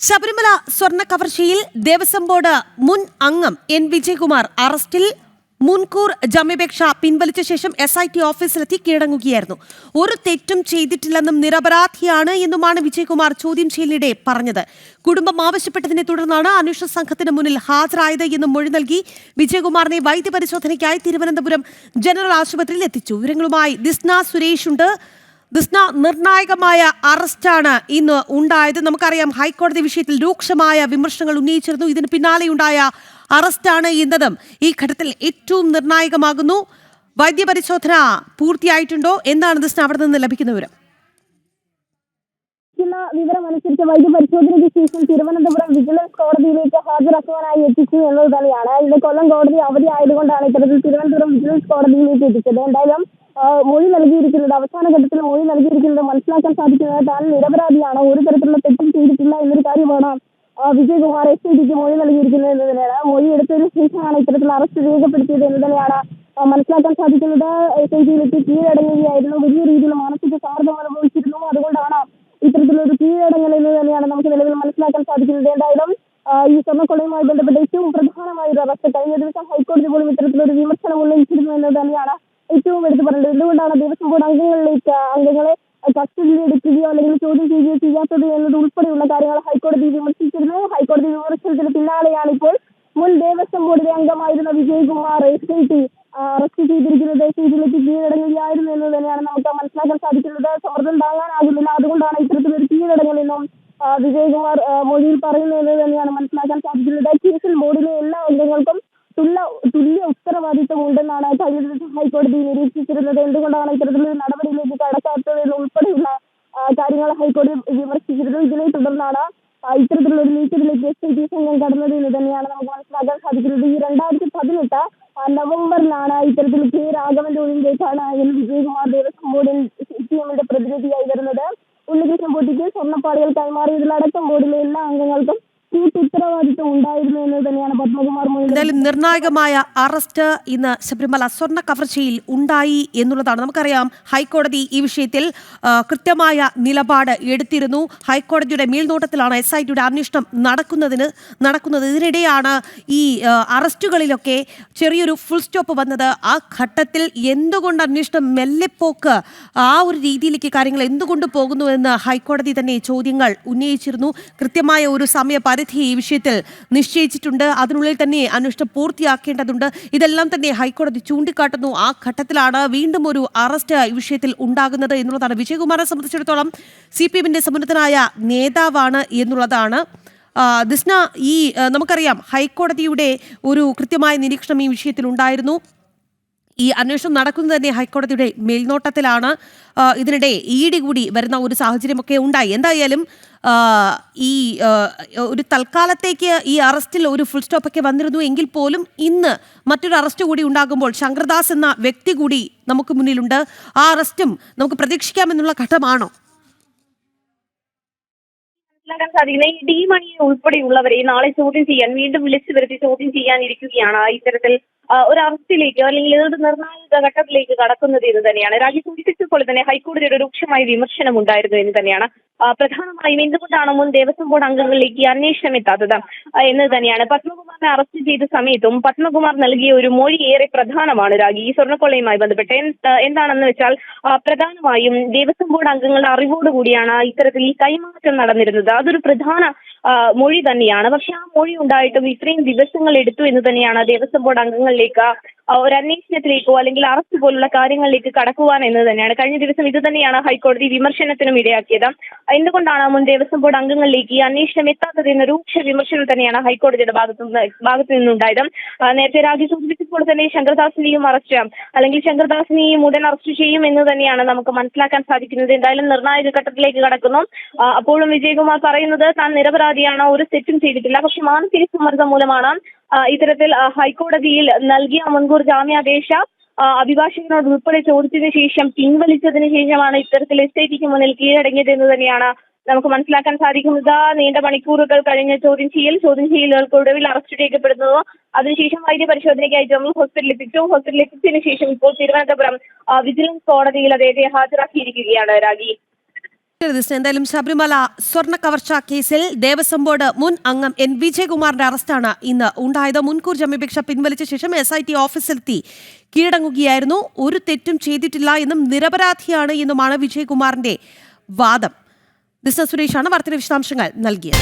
ശബരിമല സ്വർണ കവർച്ചയിൽ ദേവസ്വം ബോർഡ് മുൻ അംഗം എൻ വിജയകുമാർ അറസ്റ്റിൽ മുൻകൂർ ജാമ്യാപേക്ഷ പിൻവലിച്ച ശേഷം എസ് ഐ ടി ഓഫീസിലെത്തി കീഴടങ്ങുകയായിരുന്നു. ഒരു തെറ്റും ചെയ്തിട്ടില്ലെന്നും നിരപരാധിയാണ് എന്നുമാണ് വിജയകുമാർ ചോദ്യം ചെയ്യലിനിടെ പറഞ്ഞത്. കുടുംബം ആവശ്യപ്പെട്ടതിനെ തുടർന്നാണ് അന്വേഷണ സംഘത്തിന് മുന്നിൽ ഹാജരായത് എന്നും മൊഴി നൽകി വിജയകുമാറിനെ വൈദ്യപരിശോധനയ്ക്കായി തിരുവനന്തപുരം ജനറൽ ആശുപത്രിയിൽ എത്തിച്ചു. വിവരങ്ങളുമായി ദിസ്ന സുരേഷ് ഉണ്ട്. ദിസ്ന നിർണായകമായ അറസ്റ്റാണ് ഇന്ന് ഉണ്ടായത്. നമുക്കറിയാം ഹൈക്കോടതി വിഷയത്തിൽ രൂക്ഷമായ വിമർശനങ്ങൾ ഉന്നയിച്ചിരുന്നു. ഇതിന് പിന്നാലെയുണ്ടായ അറസ്റ്റാണ് ഇന്നതും. ഈ ഘട്ടത്തിൽ ഏറ്റവും നിർണായകമാകുന്നു. വൈദ്യപരിശോധന പൂർത്തിയായിട്ടുണ്ടോ? എന്താണ് ദിസ്ന അവിടെ നിന്ന് ലഭിക്കുന്ന വിവരം? ലഭിക്കുന്ന വിവരം അനുസരിച്ച് വൈദ്യപരിശോധനയ്ക്ക് ശേഷം തിരുവനന്തപുരം വിജിലൻസ് കോടതിയിലേക്ക് ഹാജരാക്കുവാനായി എത്തിച്ചു എന്നത് തന്നെയാണ്. ഇവിടെ കൊല്ലം കോടതി അവധി ആയതുകൊണ്ടാണ് ഇത്തരത്തിൽ തിരുവനന്തപുരം വിജിലൻസ് കോടതിയിലേക്ക് എത്തിച്ചത്. എന്തായാലും മൊഴി നൽകിയിരിക്കുന്നത് അവസാന ഘട്ടത്തിൽ മൊഴി നൽകിയിരിക്കുന്നത് മനസ്സിലാക്കാൻ സാധിക്കുന്നത് താൻ നിരപരാധിയാണ്. ഒരു തരത്തിലുള്ള തെറ്റും ചെയ്തിട്ടില്ല എന്നൊരു കാര്യമാണ് വിജയകുമാർ എസ് ഐ ഡിക്ക് മൊഴി നൽകിയിരിക്കുന്നത് എന്ന് തന്നെയാണ് മൊഴി എടുത്തതിനു ശേഷമാണ് ഇത്തരത്തിൽ അറസ്റ്റ് രേഖപ്പെടുത്തിയത് എന്ന് തന്നെയാണ് മനസ്സിലാക്കാൻ സാധിക്കുന്നത്. എസ് ഐ ടിയിലെത്തി കീഴടങ്ങുകയായിരുന്നു വലിയ രീതിയിൽ മാനസിക സമ്മർദ്ദം അനുഭവിച്ചിരുന്നു. അതുകൊണ്ടാണ് ഇത്തരത്തിലൊരു കീഴടങ്ങൽ എന്ന് തന്നെയാണ് നമുക്ക് നിലവിൽ മനസ്സിലാക്കാൻ സാധിക്കുന്നത്. എന്തായാലും ഈ സ്വർണക്കൊള്ളയുമായി ബന്ധപ്പെട്ട ഏറ്റവും പ്രധാനമായ ഒരു അറസ്റ്റ് കഴിഞ്ഞ ദിവസം ഹൈക്കോടതി പോലും ഇത്തരത്തിലൊരു വിമർശനം ഉന്നയിച്ചിരുന്നു എന്ന് തന്നെയാണ് ഏറ്റവും എടുത്തു പറയേണ്ടത് എന്തുകൊണ്ടാണ് ദേവസ്വം ബോർഡ് അംഗങ്ങളിലേക്ക് അംഗങ്ങളെ കസ്റ്റഡിയിൽ എടുക്കുകയോ അല്ലെങ്കിൽ ചോദ്യം ചെയ്യുകയോ ചെയ്യാത്തത് എന്നത് ഉൾപ്പെടെയുള്ള കാര്യങ്ങൾ ഹൈക്കോടതി വിമർശിച്ചിരുന്നു. ഹൈക്കോടതി വിമർശനത്തിന് പിന്നാലെയാണ് ഇപ്പോൾ മുൻ ദേവസ്വം ബോർഡിലെ അംഗമായിരുന്ന Vijayakumar S I T arrest ചെയ്തിരിക്കുന്നത് ടിയിലേക്ക് കീഴടങ്ങുകയായിരുന്നു എന്ന് തന്നെയാണ് നമുക്ക് മനസ്സിലാക്കാൻ സാധിക്കുന്നത്. സമ്മർദ്ദം താങ്ങാനാകുന്നില്ല. അതുകൊണ്ടാണ് ഇത്തരത്തിലൊരു കീഴടങ്ങലെന്നും വിജയകുമാർ മൊഴിയിൽ പറയുന്നു എന്ന് തന്നെയാണ് മനസ്സിലാക്കാൻ സാധിക്കുന്നത്. കേസിൽ ബോർഡിലെ എല്ലാ അംഗങ്ങൾക്കും ഉണ്ടെന്നാണ് കഴിഞ്ഞ ദിവസം ഹൈക്കോടതി നിരീക്ഷിച്ചിരുന്നത്. എന്തുകൊണ്ടാണ് ഇത്തരത്തിലൊരു നടപടിയിലേക്ക് കടക്കാത്തത് ഉൾപ്പെടെയുള്ള കാര്യങ്ങൾ ഹൈക്കോടതി വിമർശിച്ചിരുന്നു. ഇതിനെ തുടർന്നാണ് ഇത്തരത്തിലുള്ള നീക്കത്തിലേക്ക് എസ് ഐ ടി സംഘം കടന്നത് എന്ന് തന്നെയാണ് നമുക്ക് മനസ്സിലാക്കാൻ സാധിക്കുന്നത്. ഈ രണ്ടായിരത്തി പതിനെട്ട് നവംബറിലാണ് ഇത്തരത്തിൽ കെ രാഘവന്റെ ഒഴിവിലേക്കാണ് എൻ വിജയകുമാർ ദേവസ്വം ബോർഡിൽ സി പി എമ്മിന്റെ പ്രതിനിധിയായി വരുന്നത്. ഉണ്ണികൃഷ്ണൻ പൊട്ടിക്ക് സ്വർണപ്പാളികൾ കൈമാറിയതിലടക്കം ബോർഡിലെ എല്ലാ അംഗങ്ങൾക്കും കൂട്ടുത്തരവാദിത്വം ഉണ്ടായിരുന്നു എന്ന് തന്നെയാണ് പത്മകുമാർ എന്തായാലും നിർണായകമായ അറസ്റ്റ് ഇന്ന് ശബരിമല സ്വർണ കവർച്ചയിൽ ഉണ്ടായി എന്നുള്ളതാണ്. നമുക്കറിയാം ഹൈക്കോടതി ഈ വിഷയത്തിൽ കൃത്യമായ നിലപാട് എടുത്തിരുന്നു. ഹൈക്കോടതിയുടെ മേൽനോട്ടത്തിലാണ് എസ് ഐ ടിയുടെ അന്വേഷണം നടക്കുന്നതിന് നടക്കുന്നത്. ഇതിനിടെയാണ് ഈ അറസ്റ്റുകളിലൊക്കെ ചെറിയൊരു ഫുൾ സ്റ്റോപ്പ് വന്നത്. ആ ഘട്ടത്തിൽ എന്തുകൊണ്ട് അന്വേഷണം മെല്ലെപ്പോക്ക് ആ ഒരു രീതിയിലേക്ക് കാര്യങ്ങൾ എന്തുകൊണ്ട് പോകുന്നു എന്ന് ഹൈക്കോടതി തന്നെ ചോദ്യങ്ങൾ ഉന്നയിച്ചിരുന്നു. കൃത്യമായ ഒരു സമയപരിധി ഈ വിഷയത്തിൽ നിശ്ചയിച്ചിട്ടുണ്ട്. അതിനുള്ളിൽ തന്നെ അന്വേഷണം പൂർത്തിയാക്കേണ്ടതുണ്ട്. ഇതെല്ലാം തന്നെ ഹൈക്കോടതി ചൂണ്ടിക്കാട്ടുന്നു. ആ ഘട്ടത്തിലാണ് വീണ്ടും ഒരു അറസ്റ്റ് ഈ വിഷയത്തിൽ ഉണ്ടാകുന്നത് എന്നുള്ളതാണ്. വിജയകുമാറെ സംബന്ധിച്ചിടത്തോളം സി പി എമ്മിന്റെ സമുന്നതനായ നേതാവാണ് എന്നുള്ളതാണ്. ദിസ്ന ഈ നമുക്കറിയാം ഹൈക്കോടതിയുടെ ഒരു കൃത്യമായ നിരീക്ഷണം ഈ വിഷയത്തിൽ ഉണ്ടായിരുന്നു. ഈ അന്വേഷണം നടക്കുന്നത് തന്നെ ഹൈക്കോടതിയുടെ മേൽനോട്ടത്തിലാണ്. ഇതിനിടെ ഇ ഡി കൂടി വരുന്ന ഒരു സാഹചര്യമൊക്കെ ഉണ്ടായി. എന്തായാലും ഈ ഒരു തൽക്കാലത്തേക്ക് ഈ അറസ്റ്റിൽ ഒരു ഫുൾ സ്റ്റോപ്പൊക്കെ വന്നിരുന്നു എങ്കിൽ പോലും ഇന്ന് മറ്റൊരു അറസ്റ്റ് കൂടി ഉണ്ടാകുമ്പോൾ ശങ്കർദാസ് എന്ന വ്യക്തി കൂടി നമുക്ക് മുന്നിലുണ്ട്. ആ അറസ്റ്റും നമുക്ക് പ്രതീക്ഷിക്കാമെന്നുള്ള ഘട്ടമാണോ? മനസ്സിലാക്കാൻ സാധിക്കുന്നത് ഈ ഡി മണി ഉൾപ്പെടെയുള്ളവരെ നാളെ ചോദ്യം ചെയ്യാൻ വീണ്ടും വിളിച്ചു വരുത്തി ചോദ്യം ചെയ്യാനിരിക്കുകയാണ് ഇത്തരത്തിൽ ഒരു അറസ്റ്റിലേക്ക് അല്ലെങ്കിൽ ഏത് നിർണായക ഘട്ടത്തിലേക്ക് കടക്കുന്നത് എന്ന് തന്നെയാണ്. രാജ്യം സൂചിപ്പിച്ചപ്പോൾ തന്നെ ഹൈക്കോടതിയുടെ രൂക്ഷമായ വിമർശനം ഉണ്ടായിരുന്നു എന്ന് തന്നെയാണ് പ്രധാനമായും എന്തുകൊണ്ടാണ് മുൻ ദേവസ്വം ബോർഡ് അംഗങ്ങളിലേക്ക് അന്വേഷണം എത്താത്തത്? എന്ന് തന്നെയാണ്. പത്മകുമാറിനെ അറസ്റ്റ് ചെയ്ത സമയത്തും പത്മകുമാർ നൽകിയ ഒരു മൊഴി ഏറെ പ്രധാനമാണ് രാഗി. ഈ സ്വർണക്കൊള്ളയുമായി ബന്ധപ്പെട്ട് എന്താണെന്ന് വെച്ചാൽ പ്രധാനമായും ദേവസ്വം ബോർഡ് അംഗങ്ങളുടെ അറിവോടുകൂടിയാണ് ഇത്തരത്തിൽ ഈ കൈമാറ്റം നടന്നിരുന്നത്. അതൊരു പ്രധാന മൊഴി തന്നെയാണ്. പക്ഷെ ആ മൊഴി ഉണ്ടായിട്ടും ഇത്രയും ദിവസങ്ങൾ എടുത്തു എന്ന് തന്നെയാണ് ദേവസ്വം ബോർഡ് അംഗങ്ങളിലേക്ക് ഒരു അന്വേഷണത്തിലേക്കോ അല്ലെങ്കിൽ അറസ്റ്റ് പോലുള്ള കാര്യങ്ങളിലേക്ക് കടക്കുവാൻ എന്ന് തന്നെയാണ്. കഴിഞ്ഞ ദിവസം ഇത് തന്നെയാണ് ഹൈക്കോടതി വിമർശനത്തിനും ഇടയാക്കിയത്. എന്തുകൊണ്ടാണ് മുൻ ദേവസ്വം ബോർഡ് അംഗങ്ങളിലേക്ക് ഈ അന്വേഷണം എത്താത്തത് എന്ന രൂക്ഷ വിമർശനം തന്നെയാണ് ഹൈക്കോടതിയുടെ ഭാഗത്തു ഭാഗത്തു നിന്നുണ്ടായത്. നേരത്തെ രാജ്യം സൂചിപ്പിച്ചപ്പോൾ തന്നെ ശങ്കർദാസിനെയും അറസ്റ്റ് അല്ലെങ്കിൽ ശങ്കർദാസിനെയും ഉടൻ അറസ്റ്റ് ചെയ്യും എന്ന് തന്നെയാണ് നമുക്ക് മനസ്സിലാക്കാൻ സാധിക്കുന്നത്. എന്തായാലും നിർണായക ഘട്ടത്തിലേക്ക് കടക്കുന്നു. അപ്പോഴും വിജയകുമാർ പറയുന്നത് താൻ നിരപരാധിയാണ് ഒരു തെറ്റും ചെയ്തിട്ടില്ല. പക്ഷെ മാനസിക സമ്മർദ്ദം മൂലമാണ് ഇത്തരത്തിൽ ഹൈക്കോടതിയിൽ നൽകിയ മുൻകൂർ ജാമ്യാപേക്ഷ അഭിഭാഷകനോട് ഉൾപ്പെടെ ചോദിച്ചതിന് ശേഷം പിൻവലിച്ചതിന് ശേഷമാണ് ഇത്തരത്തിൽ എസ് ഐ ടിക്ക് മുന്നിൽ കീഴടങ്ങിയത് എന്ന് തന്നെയാണ് നമുക്ക് മനസ്സിലാക്കാൻ സാധിക്കുന്നത്. നീണ്ട മണിക്കൂറുകൾ കഴിഞ്ഞ ചോദ്യം ചെയ്യൽ ചോദ്യം ചെയ്യലുകൾക്കൊടുവിൽ അറസ്റ്റ് രേഖപ്പെടുന്നതോ അതിനുശേഷം വൈദ്യ പരിശോധനയ്ക്കായി ജമ്മു ഹോസ്പിറ്റലിൽ എത്തിച്ചു. ഹോസ്പിറ്റലിൽ എത്തിച്ചതിന് ശേഷം ഇപ്പോൾ തിരുവനന്തപുരം വിജിലൻസ് കോടതിയിൽ അദ്ദേഹത്തെ ഹാജരാക്കിയിരിക്കുകയാണ് രാജി ദിസ് എന്തായാലും ശബരിമല സ്വർണ കവർച്ച കേസിൽ ദേവസ്വം ബോർഡ് മുൻ അംഗം എൻ. വിജയകുമാറിന്റെ അറസ്റ്റാണ് ഇന്ന് ഉണ്ടായത്. മുൻകൂർ ജാമ്യപേക്ഷ പിൻവലിച്ച ശേഷം എസ് ഐ ടി ഓഫീസിലെത്തി കീഴടങ്ങുകയായിരുന്നു. ഒരു തെറ്റും ചെയ്തിട്ടില്ല എന്നും നിരപരാധിയാണ് എന്നുമാണ് വിജയകുമാറിന്റെ വാദം. ബിസിനസ് സുരേഷാണ് വാർത്തയുടെ വിശദാംശങ്ങൾ നൽകിയത്.